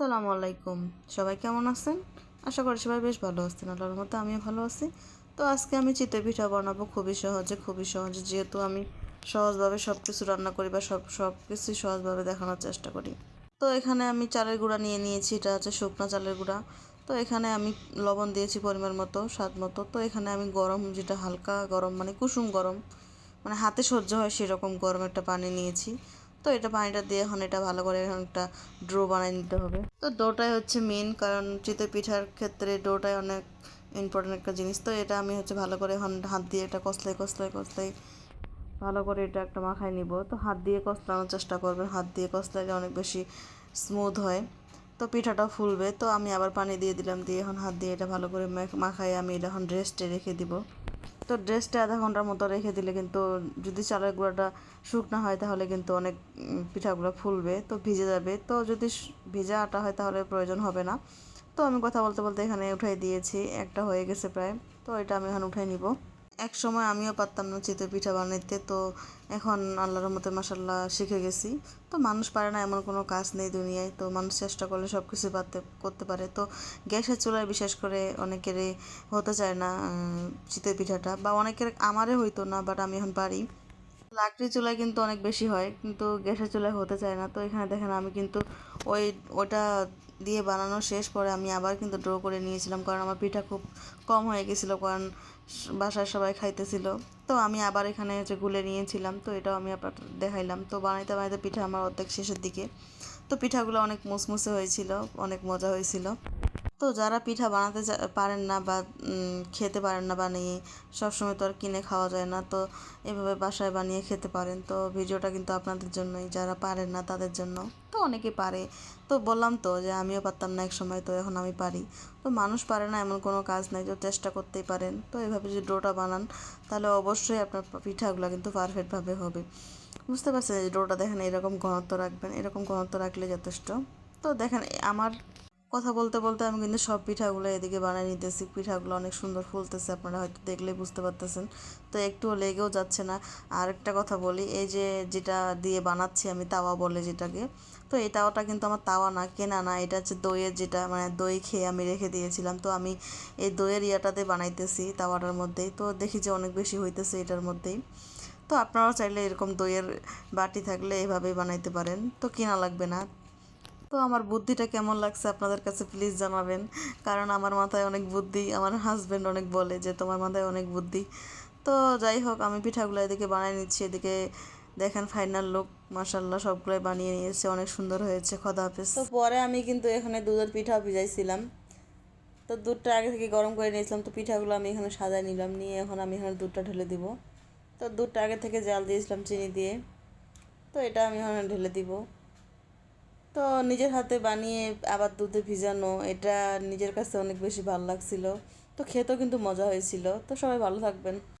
আসসালামু আলাইকুম। সবাই কেমন আছেন? আশা করি সবাই বেশ ভালো আছেন। আল্লাহর মতো আমিও ভালো আছি। তো আজকে আমি চিতে পিঠা বানাবো খুবই সহজে খুবই সহজে। যেহেতু আমি সহজভাবে সব কিছু রান্না করি বা সব সব কিছুই সহজভাবে দেখানোর চেষ্টা করি। তো এখানে আমি চালের গুঁড়া নিয়ে নিয়েছি, এটা হচ্ছে শুকনো চালের গুঁড়া। তো এখানে আমি লবণ দিয়েছি পরিমাণ মতো, স্বাদ মতো। তো এখানে আমি গরম যেটা হালকা গরম মানে কুসুম গরম মানে হাতে সহ্য হয় সেরকম গরম একটা পানি নিয়েছি। তো এটা পানিটা দিয়ে এখন এটা ভালো করে এখন একটা ড্রো বানিয়ে নিতে হবে। তো ডোটাই হচ্ছে মেন কারণ চিতই পিঠার ক্ষেত্রে ডোটাই অনেক ইম্পর্টেন্ট একটা জিনিস। তো এটা আমি হচ্ছে ভালো করে এখন হাত দিয়ে এটা কষলাই কষলাই কষলাই ভালো করে এটা একটা মাখায় নিব। তো হাত দিয়ে কষলানোর চেষ্টা করবেন। হাত দিয়ে কষলাইলে অনেক বেশি স্মুথ হয়। তো পিঠাটা ফুলবে। তো আমি আবার পানি দিয়ে দিলাম, দিয়ে এখন হাত দিয়ে এটা ভালো করে মাখাই আমি এটা এখন রেস্টে রেখে দিব। তো ড্রেসটা আধা ঘণ্টার মতো রেখে দিলে কিন্তু যদি চালের গুঁড়াটা শুকনো হয় তাহলে কিন্তু অনেক পিঠাগুলো ফুলবে, তো ভিজে যাবে। তো যদি ভিজা আটা হয় তাহলে প্রয়োজন হবে না। তো আমি কথা বলতে বলতে এখানে উঠাই দিয়েছি, একটা হয়ে গেছে প্রায়। তো এটা আমি এখন উঠাই নিব। এক সময় আমিও পারতাম না চিতই পিঠা বানাইতে, তো এখন আল্লাহর রহমতে মাসাল্লাহ শিখে গেছি। তো মানুষ পারে না, এমন কোনো কাজ নেই দুনিয়ায়, তো মানুষ চেষ্টা করলে সব কিছু পারতে, করতে পারে। তো গ্যাসের চুলায় বিশেষ করে অনেকেরই হতে চায় না চিতই পিঠাটা, বা অনেকের আমারে হইতো না বাট আমি এখন পারি। লাকড়ি চুলায় কিন্তু অনেক বেশি হয়, কিন্তু গ্যাসের চুলায় হতে চায় না। তো এখানে দেখেন আমি কিন্তু ওই ওটা দিয়ে বানানো শেষ, পরে আমি আবার কিন্তু ড্র করে নিয়েছিলাম, কারণ আমার পিঠা খুব কম হয়ে গেছিল, কারণ বাসায় সবাই খাইতেছিল। তো আমি আবার এখানে হচ্ছে গুলে নিয়েছিলাম, তো এটাও আমি আপনার দেখাইলাম। তো বানাইতে বানাইতে পিঠা আমার অর্ধেক শেষের দিকে। তো পিঠাগুলো অনেক মুসমুসে হয়েছিল, অনেক মজা হয়েছিল। তো যারা পিঠা বানাতে পারেন না বা খেতে পারেন না বানিয়ে, সবসময় তো আর কিনে খাওয়া যায় না, তো এভাবে বাসায় বানিয়ে খেতে পারেন। তো ভিডিওটা কিন্তু আপনাদের জন্যই, যারা পারেন না তাদের জন্য। তো অনেকে পারে। তো বললাম তো যে আমিও পারতাম না এক সময় তো এখন আমি পারি। তো মানুষ পারে না, এমন কোনো কাজ নাই যে চেষ্টা করতেই পারেন। তো এভাবে যদি ডোটা বানান, তাহলে অবশ্যই আপনার পিঠাগুলো কিন্তু পারফেক্টভাবে হবে। বুঝতে পারছেন? যে ডোটা দেখেন, এরকম ঘনত্ব রাখবেন, এরকম ঘনত্ব রাখলে যথেষ্ট। তো দেখেন আমার কথা বলতে বলতে আমি কিন্তু সব পিঠাগুলো এদিকে বানিয়ে নিতেছি। পিঠাগুলো অনেক সুন্দর ফুলতেছে, আপনারা হয়তো দেখলেই বুঝতে পারতেছেন। তো একটুও লেগেও যাচ্ছে না। আর একটা কথা বলি, এই যে যেটা দিয়ে বানাচ্ছি আমি তাওয়া বলে যেটাকে, তো এই তাওয়াটা কিন্তু আমার তাওয়া না, কেনা না, এটা হচ্ছে দইয়ের যেটা মানে দই খেয়ে আমি রেখে দিয়েছিলাম। তো আমি এই দইয়ের ইয়াটাতে বানাইতেছি তাওয়াটার মধ্যেই। তো দেখি যে অনেক বেশি হইতেছে এটার মধ্যেই। তো আপনারাও চাইলে এরকম দইয়ের বাটি থাকলে এভাবেই বানাইতে পারেন। তো কেনা লাগবে না। তো আমার বুদ্ধিটা কেমন লাগছে আপনাদের কাছে প্লিজ জানাবেন। কারণ আমার মাথায় অনেক বুদ্ধি, আমার হাজব্যান্ড অনেক বলে যে তোমার মাথায় অনেক বুদ্ধি। তো যাই হোক, আমি পিঠাগুলো এদিকে বানিয়ে নিচ্ছি, এদিকে দেখেন ফাইনাল লুক মাসাল্লাহ সবগুলোই বানিয়ে নিয়েছে, অনেক সুন্দর হয়েছে, খদা হাফেজ। তো পরে আমি কিন্তু এখানে দুধের পিঠা ভিজাইছিলাম। তো দুধটা আগে থেকে গরম করে নিয়েছিলাম, তো পিঠাগুলো আমি এখানে সাজাই নিলাম, নিয়ে এখন আমি এখানে দুধটা ঢেলে দিব। তো দুধটা আগে থেকে জাল দিয়েছিলাম চিনি দিয়ে। তো এটা আমি এখানে ঢেলে দিব। তো নিজের হাতে বানিয়ে আবার দুধে ভিজানো, এটা নিজের কাছে অনেক বেশি ভালো লাগছিল। তো খেতেও কিন্তু মজা হয়েছিল। তো সবাই ভালো থাকবেন।